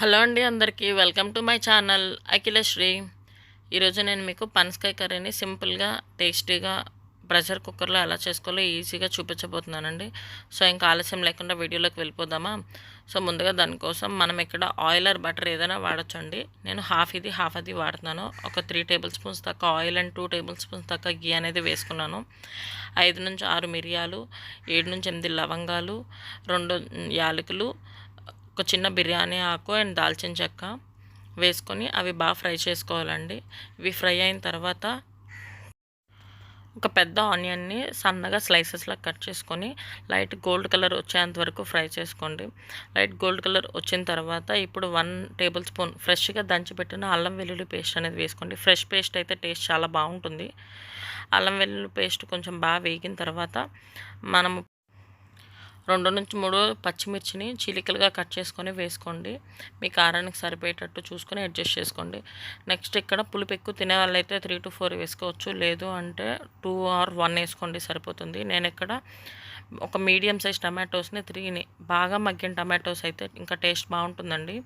Hello అండి అందరికీ. Welcome to my channel Akhilasri. ఈరోజు నేను మీకు పనసకాయ కర్రీని సింపుల్గా టేస్టీగా ప్రెషర్ కుక్కర్లో ఎలా చేసుకోవాలో ఈజీగా చూపించబోతున్నానండి. సో ఇంకా ఆలస్యం లేకుండా వీడియోలోకి వెళ్ళిపోదామా? సో ముందుగా దానికోసం మనం ఇక్కడ ఆయిల్ ఆర్ బటర్ ఏదైనా వాడచ్చండి. నేను హాఫ్ ఇది హాఫ్ అది వాడుతున్నాను. ఒక త్రీ టేబుల్ స్పూన్స్ దాకా oil and two tablespoons దాకా గీ అనేది వేసుకున్నాను. ఐదు నుంచి ఆరు మిరియాలు ఏడు నుంచి ఎనిమిది లవంగాలు రెండు యాలకులు ఒక చిన్న బిర్యానీ ఆకు అండ్ దాల్చిన చెక్క వేసుకొని అవి బాగా ఫ్రై చేసుకోవాలండి. ఇవి ఫ్రై అయిన తర్వాత ఒక పెద్ద ఆనియన్ని సన్నగా స్లైసెస్లా కట్ చేసుకొని లైట్ గోల్డ్ కలర్ వచ్చేంత వరకు ఫ్రై చేసుకోండి. లైట్ గోల్డ్ కలర్ వచ్చిన తర్వాత ఇప్పుడు వన్ టేబుల్ స్పూన్ ఫ్రెష్గా దంచిపెట్టిన అల్లం వెల్లుల్లి పేస్ట్ అనేది వేసుకోండి. ఫ్రెష్ పేస్ట్ అయితే టేస్ట్ చాలా బాగుంటుంది. అల్లం వెల్లుల్లి పేస్ట్ కొంచెం బాగా వేగిన తర్వాత మనము రెండు నుంచి మూడు పచ్చిమిర్చిని చిలికలుగా కట్ చేసుకొని వేసుకోండి. మీ కారానికి సరిపోయేటట్టు చూసుకొని అడ్జస్ట్ చేసుకోండి. నెక్స్ట్ ఇక్కడ పులుపు ఎక్కువ తినే వాళ్ళైతే త్రీ టు ఫోర్ వేసుకోవచ్చు. లేదు అంటే టూ ఆర్ వన్ వేసుకోండి సరిపోతుంది. నేను ఇక్కడ ఒక మీడియం సైజ్ టమాటోస్ని త్రీని బాగా మగ్గిన టమాటోస్ అయితే ఇంకా టేస్ట్ బాగుంటుందండి.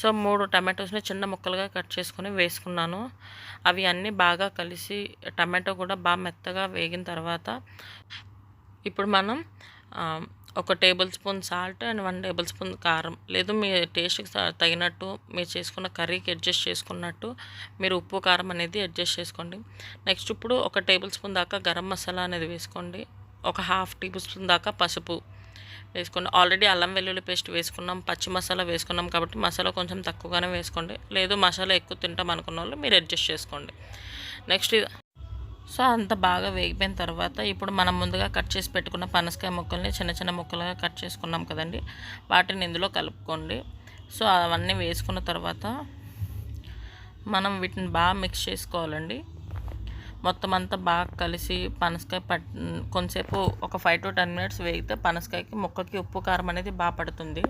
సో మూడు టమాటోస్ని చిన్న ముక్కలుగా కట్ చేసుకొని వేసుకున్నాను. అవి అన్నీ బాగా కలిసి టమాటో కూడా బాగా మెత్తగా వేగిన తర్వాత ఇప్పుడు మనం ఒక tablespoon salt and one tablespoon కారం. లేదు మీ టేస్ట్కి తగినట్టు మీరు చేసుకున్న కర్రీకి అడ్జస్ట్ చేసుకున్నట్టు మీరు ఉప్పు కారం అనేది అడ్జస్ట్ చేసుకోండి. నెక్స్ట్ ఇప్పుడు ఒక టేబుల్ స్పూన్ దాకా గరం మసాలా అనేది వేసుకోండి. ఒక హాఫ్ టేబుల్ స్పూన్ దాకా పసుపు వేసుకోండి. ఆల్రెడీ అల్లం వెల్లుల్లి పేస్ట్ వేసుకున్నాం పచ్చి మసాలా వేసుకున్నాం కాబట్టి మసాలా కొంచెం తక్కువగానే వేసుకోండి. లేదు మసాలా ఎక్కువ తింటాం అనుకున్న వాళ్ళు మీరు అడ్జస్ట్ చేసుకోండి. నెక్స్ట్ సో అంత బాగా వేగిపోయిన తర్వాత ఇప్పుడు మనం ముందుగా కట్ చేసి పెట్టుకున్న పనసకాయ ముక్కల్ని చిన్న చిన్న ముక్కలుగా కట్ చేసుకున్నాం కదండి. వాటిని ఇందులో కలుపుకోండి. సో అవన్నీ వేసుకున్న తర్వాత మనం వీటిని బాగా మిక్స్ చేసుకోవాలండి. మొత్తం అంతా బాగా కలిసి పనసకాయ పట్ కొంతసేపు ఒక ఫైవ్ టు టెన్ మినిట్స్ వేగితే పనసకాయకి ముక్కకి ఉప్పు కారం అనేది బాగా పడుతుంది.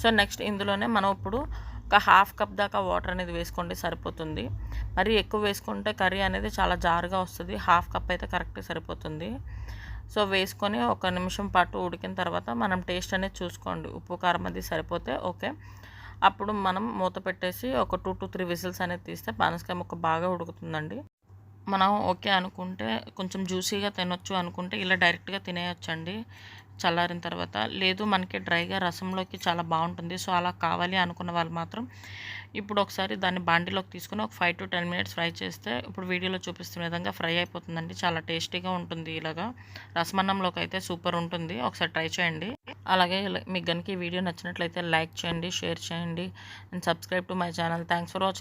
సో నెక్స్ట్ ఇందులోనే మనం ఇప్పుడు ఒక హాఫ్ కప్ దాకా వాటర్ అనేది వేసుకోండి సరిపోతుంది. మరి ఎక్కువ వేసుకుంటే కర్రీ అనేది చాలా జారుగా వస్తుంది. హాఫ్ కప్ అయితే కరెక్ట్గా సరిపోతుంది. సో వేసుకొని ఒక నిమిషం పాటు ఉడికిన తర్వాత మనం టేస్ట్ అనేది చూసుకోండి. ఉప్పు కారం అది సరిపోతే ఓకే. అప్పుడు మనం మూత పెట్టేసి ఒక టూ టు త్రీ విజిల్స్ అనేది తీస్తే పనసకాయ ముక్క బాగా ఉడుకుతుందండి. మనం ఓకే అనుకుంటే కొంచెం జ్యూసీగా తినొచ్చు అనుకుంటే ఇలా డైరెక్ట్గా తినేయొచ్చండి చల్లారిన తర్వాత. లేదు మనకి డ్రైగా రసంలోకి చాలా బాగుంటుంది. సో అలా కావాలి అనుకున్న వాళ్ళు మాత్రం ఇప్పుడు ఒకసారి దాన్ని బాండిలోకి తీసుకుని ఒక five to ten minutes fry చేస్తే ఇప్పుడు వీడియోలో చూపిస్తున్న విధంగా ఫ్రై అయిపోతుందండి. చాలా టేస్టీగా ఉంటుంది ఇలాగా. రసమన్నంలోకి అయితే సూపర్ ఉంటుంది. ఒకసారి ట్రై చేయండి. అలాగే మీకు కనుక ఈ వీడియో నచ్చినట్లయితే లైక్ చేయండి షేర్ చేయండి and subscribe to my channel. Thanks for watching